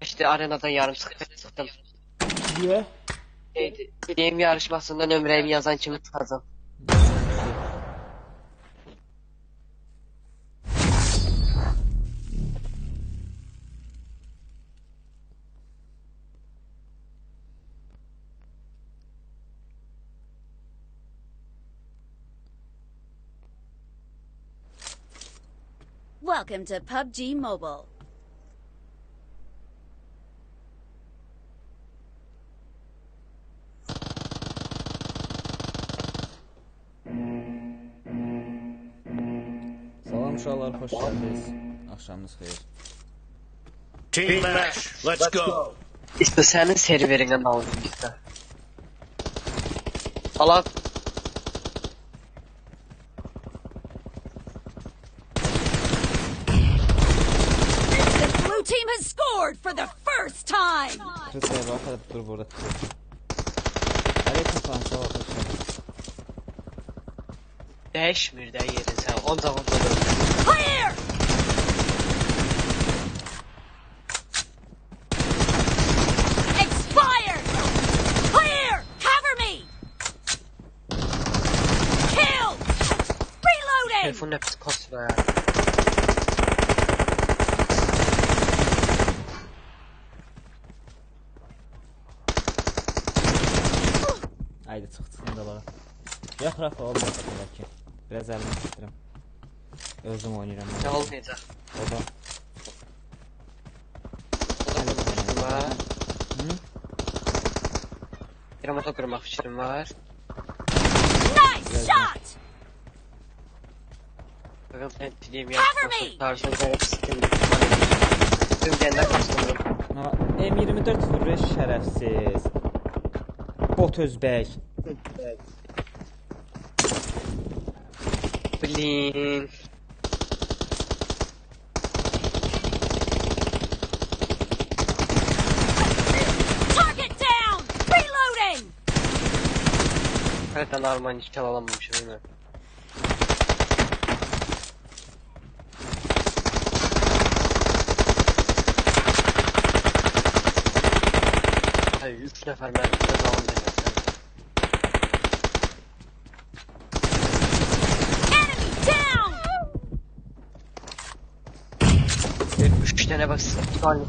İşte arenadan yarım çıktım. Niye? Neydi? Bileğim yarışmasında nömremi yazan kimi tutacağım. Welcome to PUBG Mobile. Uşaqlar, xoş gəldiniz. Axşamınız xeyir. Team match, let's go. İşte senin serverine aldım işte. Allah The blue team has scored for the first time! Krisaya bax, hadi dur burada. Aleyküm gəldiniz. değişmir de yerin on top, on top. Clear! Expired! Clear! Cover me! Kill! Reloading! Von Biraz əlini tutduram. Özüm oynayıram. Ne olmayacak? O da. O da fikrim var. Hı? Bir ama da kırmak fikrim var. Nice shot! Bakın ben me! ya. Tarzı olarak sıkıntı. Tüm genler kastım. Ama M24 vurur şərəfsiz. Bot özbək. Blin. Haritadan Alman hiç alamamışım mi? Hayır, üç nefer merkezde devam edeceğiz. Üç tane bak tane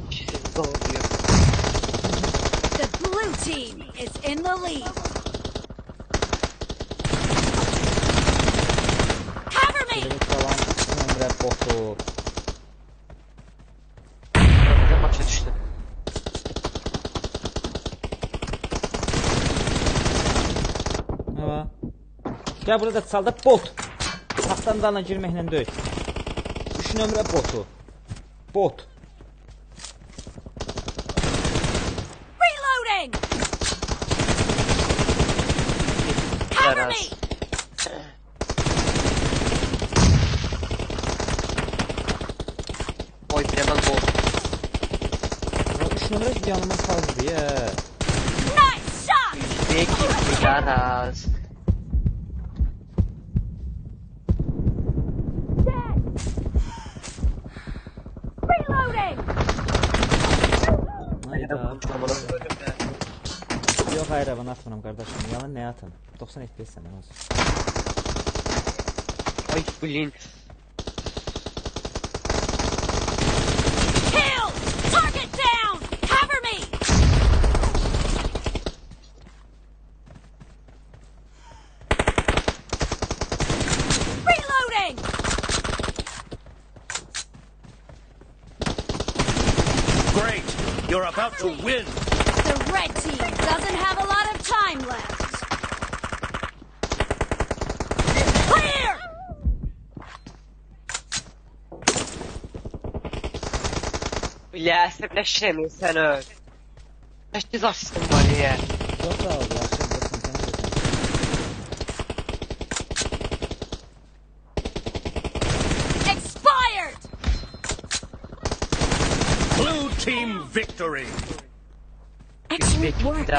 doğuyor. The blue team is in the lead. Düştüm. Nə var? Gəl burada çalda bot. Taxtanın dalına girməklə döy. 3 nömrə botu. Bot. Reloading! Cover me! Oy bir hemen doğdu. 3 nömrə yanıma saldı ya. Nice shot! Reloading! Hayda. Yox, hayır, bana atmıram qardaşım. Yalan nə atım? 90 FPS səndən olsun. Ay blin. Bile əsəbləşirəm sən öl. 8 asistim var ya. Yox, sağ ol, yaxşı, dostum, sənə də. Expired! Blue team victory. Excellent work.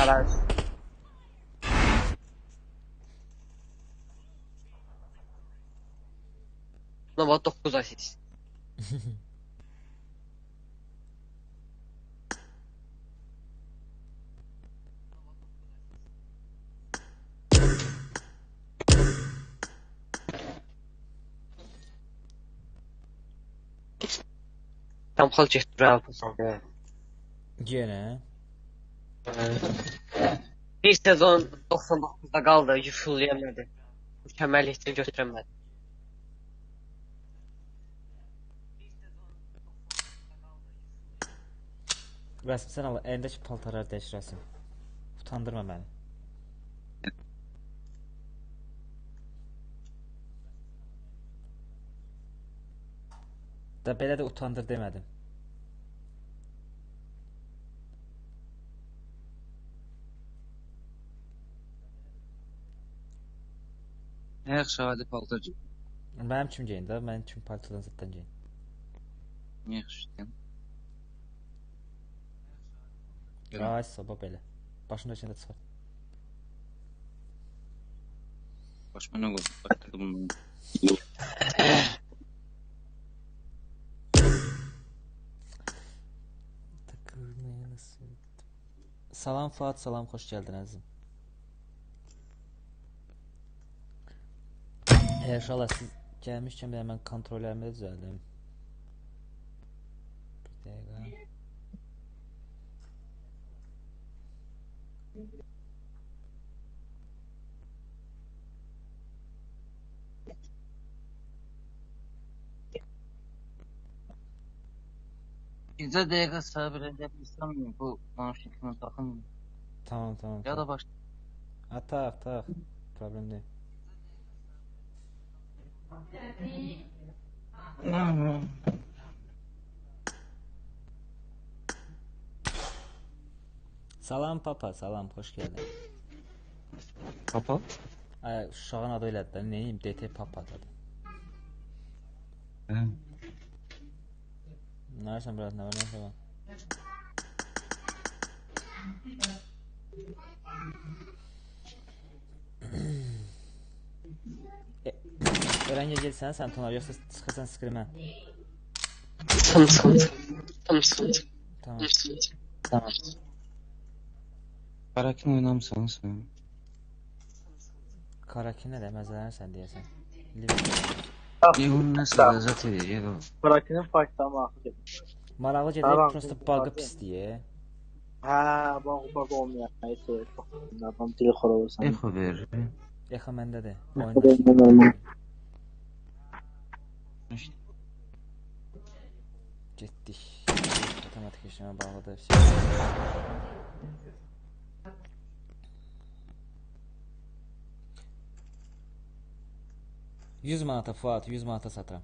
Nova 9 asist. Tamxal getdir abi bu sene. Yenə. Bir sezon 99'da qaldı, yuşulayamadı. Mükəmməllikdə götürəmədi. Rəsm sən Allah, əlindəki paltarları dəş rəsm. Utandırma məni. Da belə də utandır demədim. Nə yaxşı adi paltar Mənim kim geyin də, mənim kim paltardan zətdən geyin. Niyə yaxşı? Ay sabah belə. Başında içində çıxar. Başıma nə qoydum? Başladım bunu. Salam Fuat, salam, xoş gəldin əzizim. İnşallah siz gəlmişkən bir mən kontrollərimi də düzəldim. Dəqiqə səbir edə bilsəm bu naşikini taxın Tamam, tamam. ya da baş Ha, tak, tak. Problem deyil. Salam papa, salam, xoş gəldin. Papa? Ay, uşağın adı elədi də, neyim? DT papa dedi. Hə. Var, nə var? E, Öğrenci gelsen sen Tonar yoksa sıkırsan sıkırım Sım sım. Sım sım. Tamam. Tamam. Karakin oynamısan sən? Karaki ne de mezelersen diyesen. اون نسل ازت دیگه براکتین فایت تمام مراقب جدی پروست باگ پستیه ها باغ باغ اومیا ایسو نبام تیل خرابسن ای خبر ای خمن داده. جدی. otomatik işleme bağladı hepsi. 100 manata Fuat, 100 manata satıram.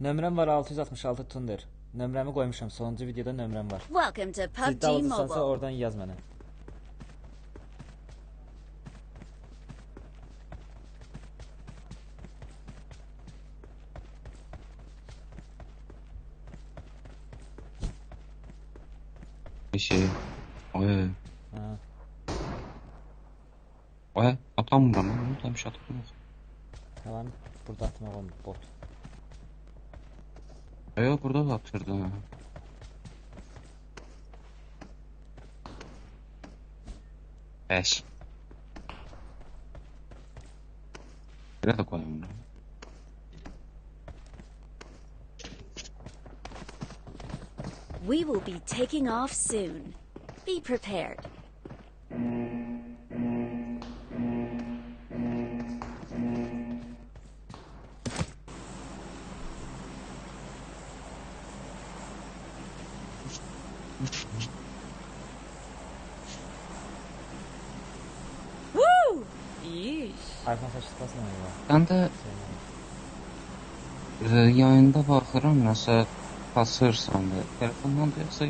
Nömrəm var 666 Tunder. Nömrəmi qoymuşam. Sonuncu videoda nömrəm var. Welcome to PUBG Mobile. oradan yaz mənə. Bir şey. Oy. Ha. Oy. Atamıram. Onu tam şey atamıram. Tamam. Burada atmaq olmur. Bot. Ayo burada da atırdı. ha. Beş. Də qoyayım. lan. We will be taking off soon. Be prepared. iPhone 8 Plus nə var? Mən də yayında baxıram, nəsə kasırsan da. Telefondan da yoxsa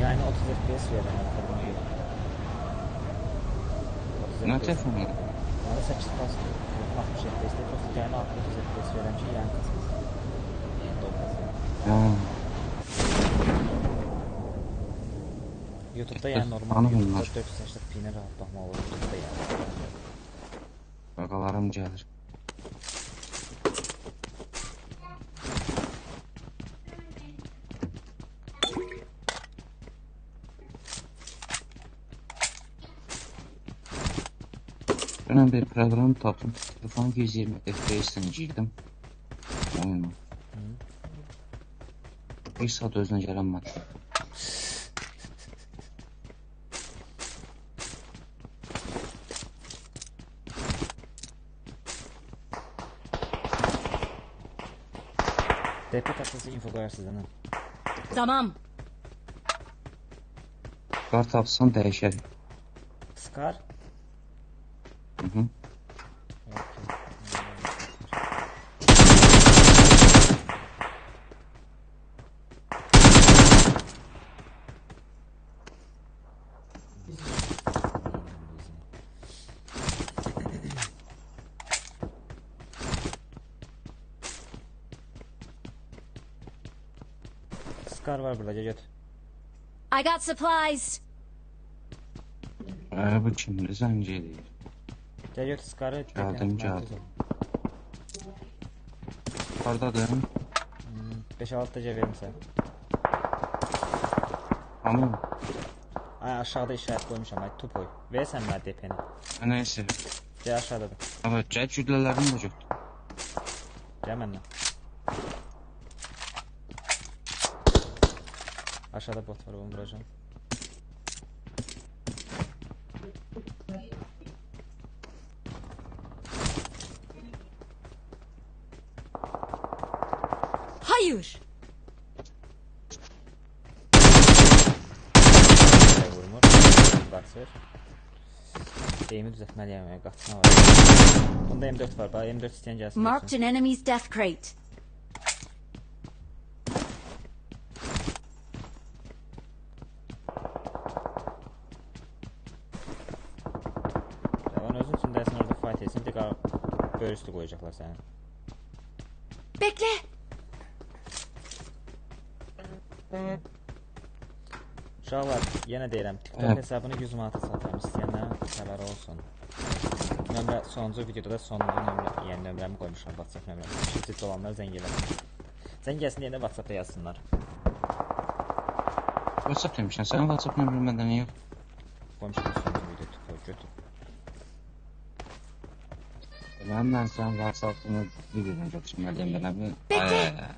Yəni 30 FPS. 30 nə telefonu? Yəni 8 Plus 60 FPS də prosto yəni 60 FPS verirəm ki, kasmasın. Ha. YouTube-da yəni normal YouTube-da bunlar. 480 p-nə rahat baxmaq olur YouTube-da yəni. Qaqalarım gəlir. Ben bir program tapdım. Telefon 120 FPS-dən girdim. Oyuna. Bir saat özünə gələnmədi. DP taxtası info qoyarsınız ana. Tamam. Qar tapsan dəyişər. Scar. Hı -hı. Scar var burada gel götür. I got supplies. Kimdir? Zəng eləyir. Gel götür Scar'ı. Geldim, geldim. Hardadır? 5-6 da verim sen. Hamı. Ay aşağıda işaret koymuşam. Ay tu koy. Versen ben DP'ni. Nəysə. Gel aşağıda da. Ama gəl güllələrini də götür. Gel benden. Aşağıda bot var onu vuracağım. Hayır. Buraya vurmur. Baksır. Eğimi düzeltmeliyim ya. Kaçma var. Bunda M4 var. Bana M4 isteyen gelsin. Marked an enemy's death crate. Üstü koyacaklar seni. Bekle. Uşaqlar, yenə deyirəm, TikTok Evet. hesabını 100 manata satıram. İstəyənlərin xəbəri olsun. Nömrə sonuncu videoda da sonuncu nömrə, yəni nömrəmi qoymuşam WhatsApp nömrəmi. Ciddi olanlar zəng eləsin. Zəng gəlsin deyəndə WhatsApp-da yazsınlar. WhatsApp demişsən. Sənin WhatsApp nömrən məndə niyə yox? Qoymuşam sonuncu video TikTok götür. Mən sənin WhatsApp-ını bir birinə götürməliyəm beləmi? Bekle.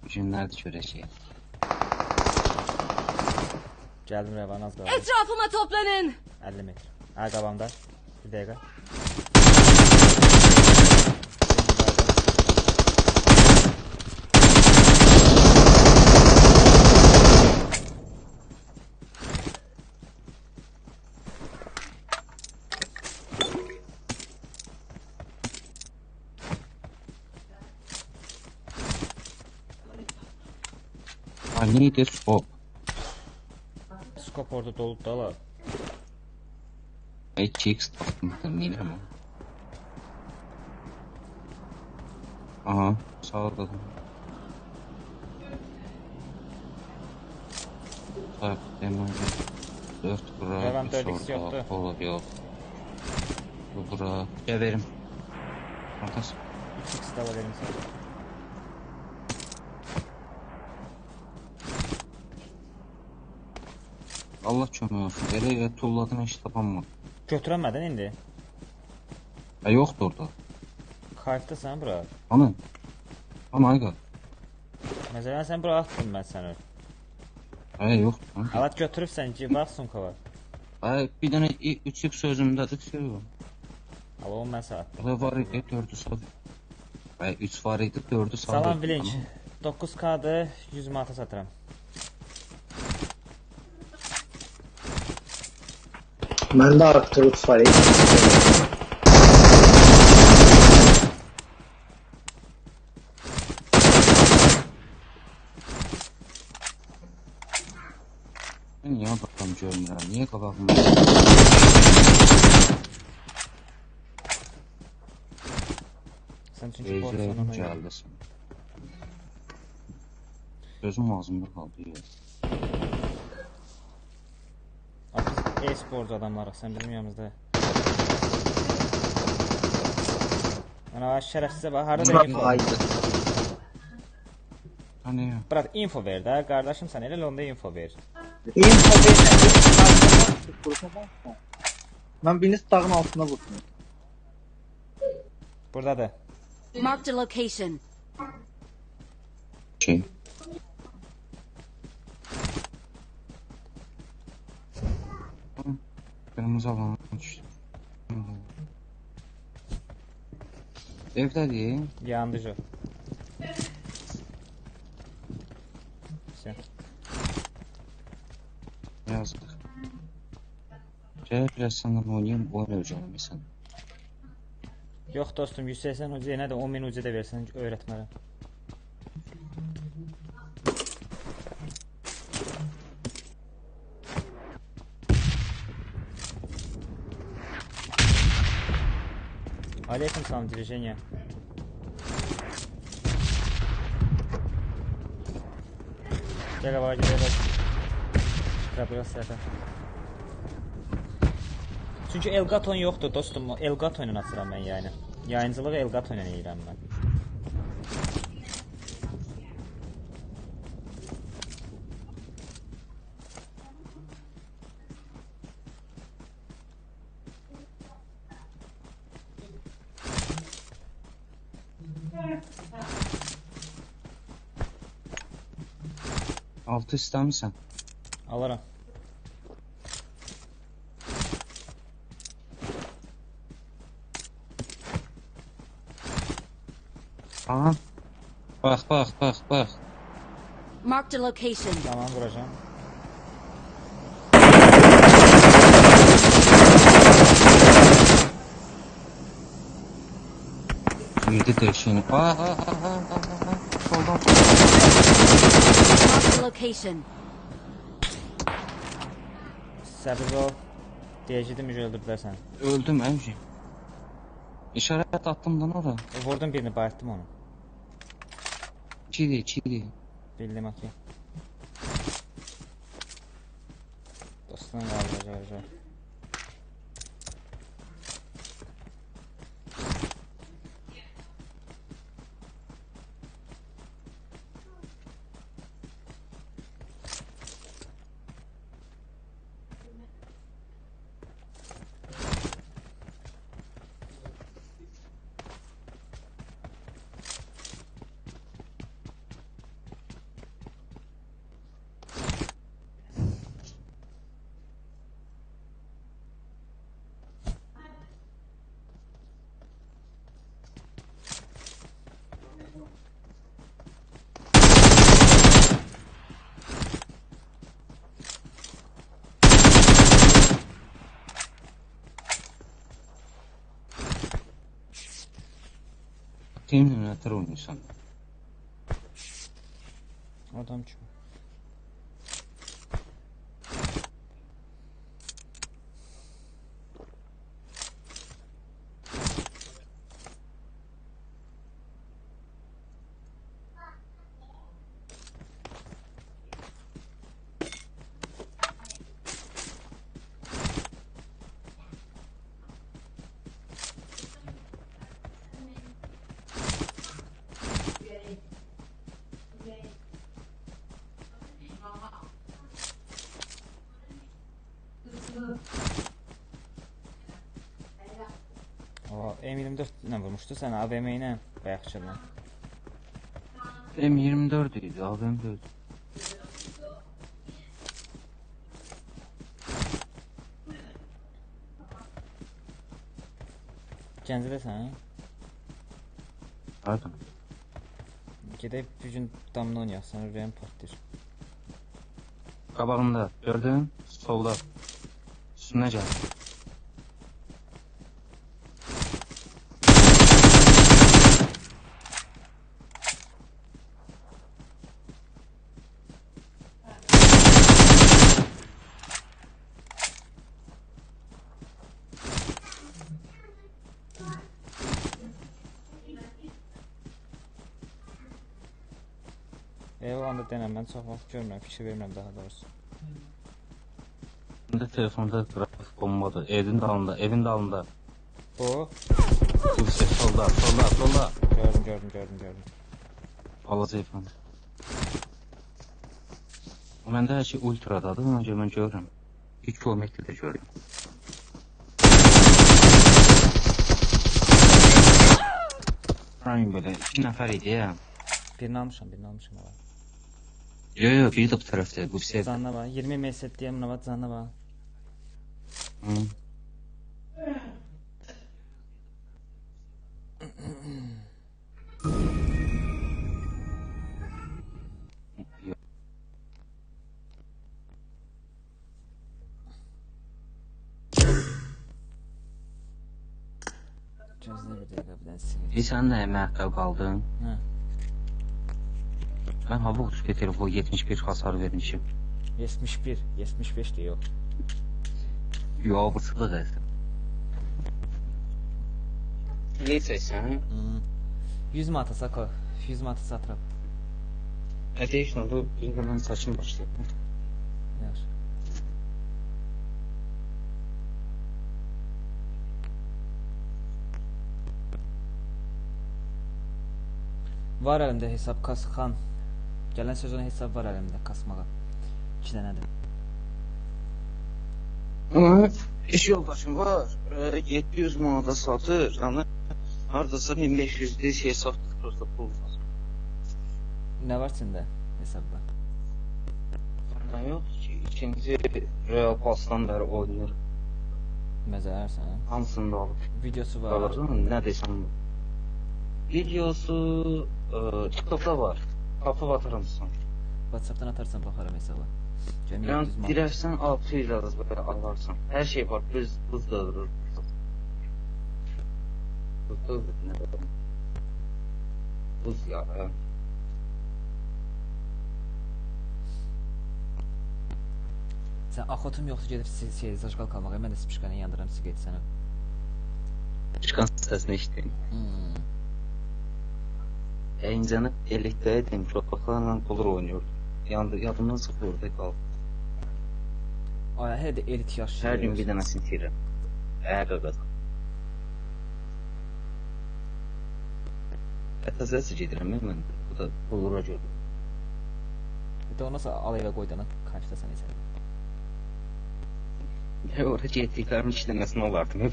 Bu günlərdir görəcəyik. Gəldim Rəvan az qaldı. Etrafıma toplanın. 50 metr. Ha qabamda. Bir dəqiqə. I need a scope. Skop orada dolup da la. 2x tapdım. Bilmirəm o. Aha, sağda. Tak, deməli. 4 bura, 4x orada, yoxdur. Polo yox. Bu bura. Verim. Ortası. 2x də var elim sana. Allah kömək olsun. Elə elə tulladım heç tapanmadım. Götürəmədin indi. Ha yoxdur orada. Kayıtdasan bura. Ana. Ana ayqa. Məsələn sən bura atdın mən səni. Ha yoxdur. Ha. Alat götürübsən ki, bax sumkava. Ha bir dənə 3x sözümdədir var. Amma onu mən atdım. Elə var idi 4-ü sağ. Ha 3 var idi 4-ü sağ. Salam Blink. 9K'dı 100 manata satıram. E. Niyə baxam görmürəm? Niyə qabağımda? Sən çünki Ejərim portföyünü gəldi sən. Gözüm ağzımda qaldı ya. E-sporcu adamlarıq, sən bizim yanımızda. Ana şərəfsizə bax, harada da info. Hani ya. Bırak info ver də, qardaşım sən elə onda info ver. Info verirəm. Mən birini dağın altına vurdum. Buradadır. Marked a location. Şey. Qırmızı alana düşdü. Evdədir. Yandı jo. Sen. Yazdıq. Gəl biraz səndən oynayım, o öləcəksən. Yox dostum 180 ucu yenə də 10 min ucu da versən öyrətmərəm. Salam Direjenya. Gel gel hava. Rabıya səhətə. Çünki Elgaton yoxdur dostum. Elgaton ilə açıram mən. Yayıncılığı Elgaton ilə edirəm. Altı istəmirsən? Alaram. Aha. Bax, bax, bax, bax. Marked a location. Tamam vuracağım. Yedi döşünü. Aha, aha, aha, aha, aha. Soldan. Marked a location. Səbir ol. Deyəcədim öldürdülər səni. Öldüm əvci. İşarət attım lan ora. Vurdum birini, bayıtdım onu. İkidir, ikidir. Bildim okey. Dostum kaldıracak. Terminator oynayırsan. Adam kim? O M24 ilə vurmuşdu səni AVM ilə bayaqçıdan. M24 idi, abim de öldü. Gəncədəsən? Pardon. Gedək bir gün damla oynayaq, sənə ürəyim partlayır. Qabağında, gördün? Solda. Üstüne gel. Vaxt görmürəm, fikir vermirəm daha doğrusu. Şimdi telefonda grafik bombadır. Evin dalında, evin dalında. Bu, Yüksek solda, solda, solda. gördüm, gördüm, gördüm, gördüm. Balaca efendim. Məndə hər şey ultradadır, ona görə mən görürəm. 2 kilometrdə görürəm. Rəng belə 2 nəfər idi ya. Birini almışam, birini almışam. Ava. Yo yo, biri də bu tərəfdə, bu hissədə. Canına bax, 20 meset canına bax. Hı. Yok. Gözlə bir dəqiqə bir dənə silin. E sən nəyə Mən hava uçuşu telefon 71 hasar vermişim. 71, 75 də yox. Yo, bu sıdıq əsə. Neysə Hmm. 100 manata sako. 100 manata satıram. Ədeyiş nə oldu? Bir də mən saçım başlayıb. Yaxşı. Var əlimdə hesab kasxan. Gələn sezon hesab var əlimdə kasmağa. 2 dənədir. Ama iş yoldaşım var. Ee, 700 manada satır. Yani hardasa 1500 de şey satırsa pul var. Nə var səndə hesabda? Ben yok ki. İkinci Real Pass'tan beri oynuyor. Məzərsən. Hamısını da alıp. Videosu var. Ne desem bu. Videosu e, TikTok'ta var. Apıl atarımsan. WhatsApp-dan atarsan baxaram hesaba. Yəni dirəfsən 6 il az alarsan. Hər şey var. Biz buz da durur. Buz nə Buz ya. Sən axotum yoxdur gedib siz şey zajqal qalmağa. Mən də spişkanı yandıram, siz getsənə. Spişkan səsini eşidim. Hmm. Yayıncını elektriğe mikrofonlarla olur oynuyordu. Yandı, yadımdan sıfır orada kaldı. Ay, hələ də elit yaşayır. Her gün bir tanesini itirirəm. Qaqaz. Ətəzəsi gedirəm mən. Bu da bulura gördüm. Bir də onasa al evə qoy dana karşıdasan isə. Ya orada getdiklərimin iki dənəsini alardım.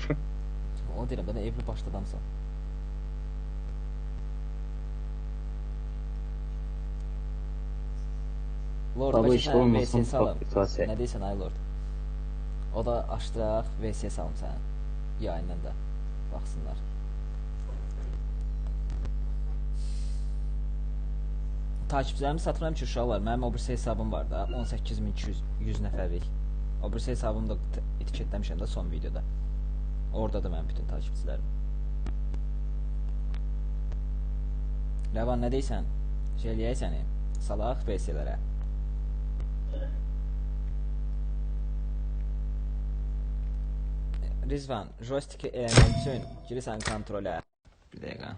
O deyirəm də evli başlı adamsan. Lord, bəlkə sənə olmasın, VS salım. Nə deyirsən ay Lord? O da açdıraq, VS salım sənə. Yayından da baxsınlar. Takipçilərimi satıram ki, uşaqlar. Mənim o birisi hesabım var da, 18200 100 nəfərlik. O birisi hesabımı da etiketləmişəm də son videoda. Orada da mənim bütün takipçilərim. Rəvan, nə deyirsən? Şey eləyək səni. Salaq VS-lərə. Rizvan, joystick'e elementi yön. Geri sen kontrole. Bir dakika.